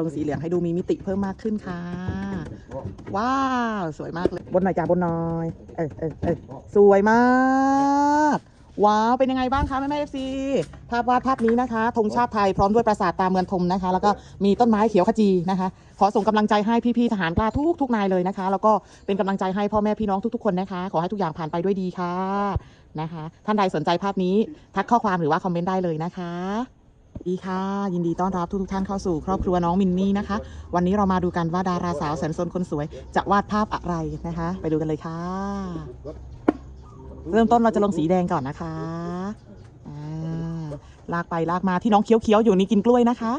ลงสีเหลืองให้ดูมีมิติเพิ่มมากขึ้นค่ะ ว้าว สวยมากเลย บนหน่อยจ้าบนหน่อย เออเออเออสวยมาก ว้าว เป็นยังไงบ้างคะแม่แม่เอฟซีภาพวาดภาพนี้นะคะธงชาติไทยพร้อมด้วยปราสาทตาเมืองทมนะคะ แล้วก็มีต้นไม้เขียวขจีนะคะ ขอส่งกำลังใจให้พี่ๆทหารกล้าทุกทุกนายเลยนะคะ แล้วก็เป็นกำลังใจให้พ่อแม่พี่น้องทุกๆคนนะคะ ขอให้ทุกอย่างผ่านไปด้วยดีค่ะนะคะ ท่านใดสนใจภาพนี้ทักข้อความหรือว่าคอมเมนต์ได้เลยนะคะ ดีค่ะ ยินดีต้อนรับทุกท่านเข้าสู่ครอบครัวน้องมินนี่นะคะ วันนี้เรามาดูกันว่าดาราสาวแสนสนคนสวย จะวาดภาพอะไรนะคะ ไปดูกันเลยค่ะ เริ่มต้นเราจะลงสีแดงก่อนนะคะาลากไปลากมาที่น้องเคี้ยวๆอยู่นี่กินกล้วยนะคะ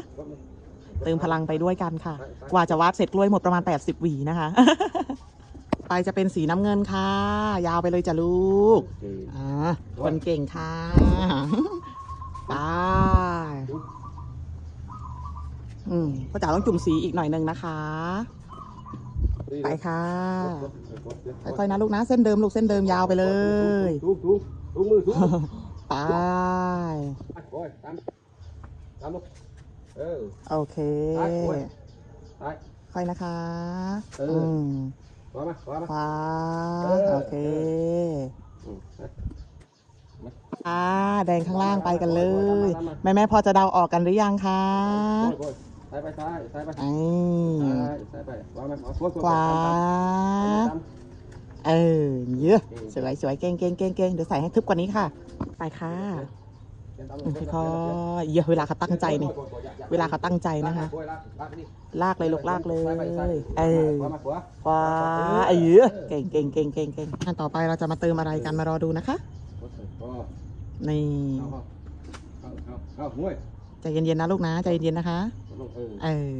เติมพลังไปด้วยกันค่ะ กว่าจะวาดเสร็จกล้วยหมดประมาณ 80 หวีนะคะ ไปจะเป็นสีน้ำเงินค่ะ ยาวไปเลยจ้ะลูกอ่าคนเก่งค่ะ ไปอืมพ่อจ๋าต้องจุ่มสีอีกหน่อยหนึ่งนะคะ ไปค่ะค่อยๆนะลูกนะ เส้นเดิมลูกเส้นเดิมยาวไปเลยทุกทุกทุกมือทุกไปโอ้ยตามตามลูกเออโอเคไปค่อยนะคะ เอออืมว่ามาว่ามาขวาโอเค อ่าแดงข้างล่างไปกันเลย แม่แม่พอจะเดาออกกันหรือยังคะซ้ายไปซ้ายซ้ายไปซ้ายซ้ายไปว่ามาเอาโอ้ยโอ้ยขวาเออเยอะสวยสวยเก่งเก่งเก่งเก่งเดี๋ยวใส่ให้ทึบกว่านี้ค่ะ ไปค่ะตามค่อยๆเยอะเวลาเขาตั้งใจนี่เวลาเขาตั้งใจนะคะ ลากเลยลูกลากเลยเออขวาเออเก่งเก่งเก่งเก่งเก่งอันต่อไปเราจะมาเติมอะไรกันมารอดูนะคะ นี่เอาเอาเอาเอาเอาห่วยใจเย็นๆนะลูกนะใจเย็นๆนะคะลงเออเออ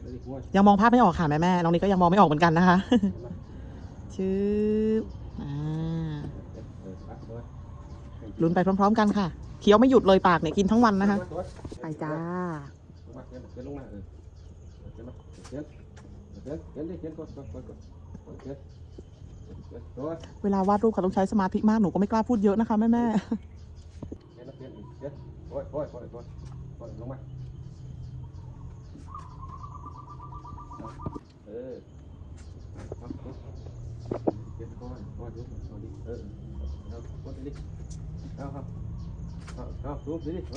เอาดิห่วยยังมองภาพไม่ออกค่ะแม่แม่ๆน้องนี่ก็ยังมองไม่ออกเหมือนกันนะคะชืบอ่าเออไปห่วยลุ้นไปพร้อม ๆ กันค่ะเคี้ยวไม่หยุดเลยปากเนี่ยกินทั้งวันนะคะ ไปจ้าลงมาเขียน เวลาวาดรูปเขาต้องใช้สมาธิมากหนูก็ไม่กล้าพูดเยอะนะคะแม่แม่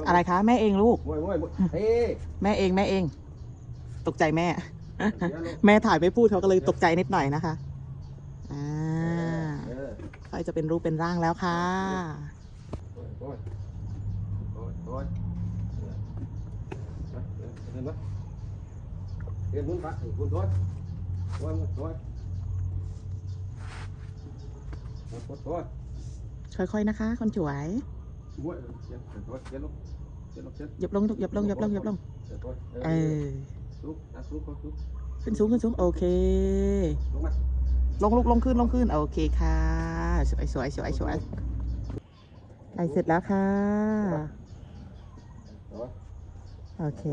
อะไรคะ แม่เองลูกแม่เองแม่เอง ตกใจแม่ แม่ถ่ายไม่พูดเขาก็เลยตกใจนิดหน่อยนะคะ อ่าเออใกล้จะเป็นรูปเป็นร่างแล้วค่ะโอ้ยโอ้ยโอ้ยโอ้ยเดินมาเดินมุนปะคุณโอ้ยโอ้ยโอ้ยโอ้ยโอ้ยค่อยๆนะคะ คนสวยมวยเดี๋ยวโอ้ยเดี๋ยวลงเดี๋ยวลงเดี๋ยวหยับลงหยับลงหยับลงหยับลงเดี๋ยวโอ้ยเออลุกนะลุกลุกขึ้นสูงขึ้นสูงโอเค ลงมาลงลุกลงขึ้นลงขึ้นโอเคค่ะ สวยสวยสวยสวยไปเสร็จแล้วค่ะ โอ้ยโอเค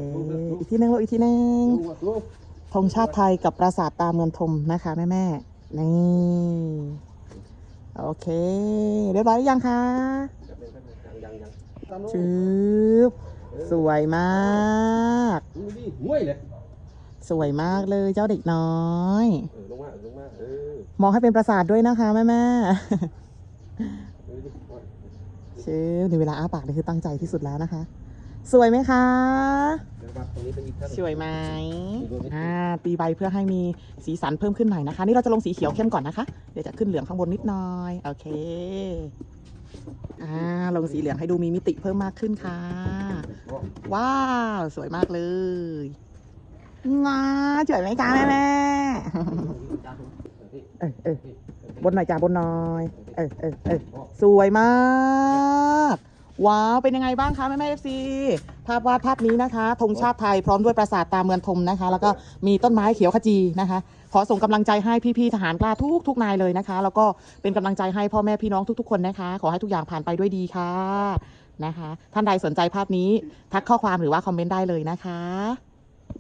อีกทีหนึงลูกอีกทีหนึงลุกลุกธงชาติไทยกับปราสาทตาเมืองทมนะคะแม่แม่ๆนี่โอเคเรียบร้อยหรือยังคะยังยังยังชืบสวยมากดูดิมวยเลยสวยมากเลยเจ้าเด็กน้อยเออลงมาลงมาเออ มองให้เป็นปราสาทด้วยนะคะแม่แม่เออดิโอ้ยๆชืบในเวลาอ้าปากนี่คือตั้งใจที่สุดแล้วนะคะ สวยไหมคะเดี๋ยวมาตรงนี้เป็นอีกขั้นสวยไหมอ่าตีใบเพื่อให้มีสีสันเพิ่มขึ้นหน่อยนะคะ นี่เราจะลงสีเขียวเข้มก่อนนะคะ เดี๋ยวจะขึ้นเหลืองข้างบนนิดหน่อย โอเคอ่าลงสีเหลืองให้ดูมีมิติเพิ่มมากขึ้นค่ะ ว้าว สวยมากเลยงาสวยไหมคะแม่แม่ เออเออบนหน่อยจ้าบนหน่อยเออเออเออสวยมากว้าวเป็นยังไงบ้างคะแม่แม่เอฟซีภาพวาดภาพนี้นะคะธงชาติไทยพร้อมด้วยปราสาทตาเมืองทมนะคะ แล้วก็มีต้นไม้เขียวขจีนะคะ ขอส่งกำลังใจให้พี่ๆทหารกล้าทุกทุกนายเลยนะคะ แล้วก็เป็นกำลังใจให้พ่อแม่พี่น้องทุกๆคนนะคะ ขอให้ทุกอย่างผ่านไปด้วยดีค่ะนะคะ ท่านใดสนใจภาพนี้ทักข้อความหรือว่าคอมเมนต์ได้เลยนะคะ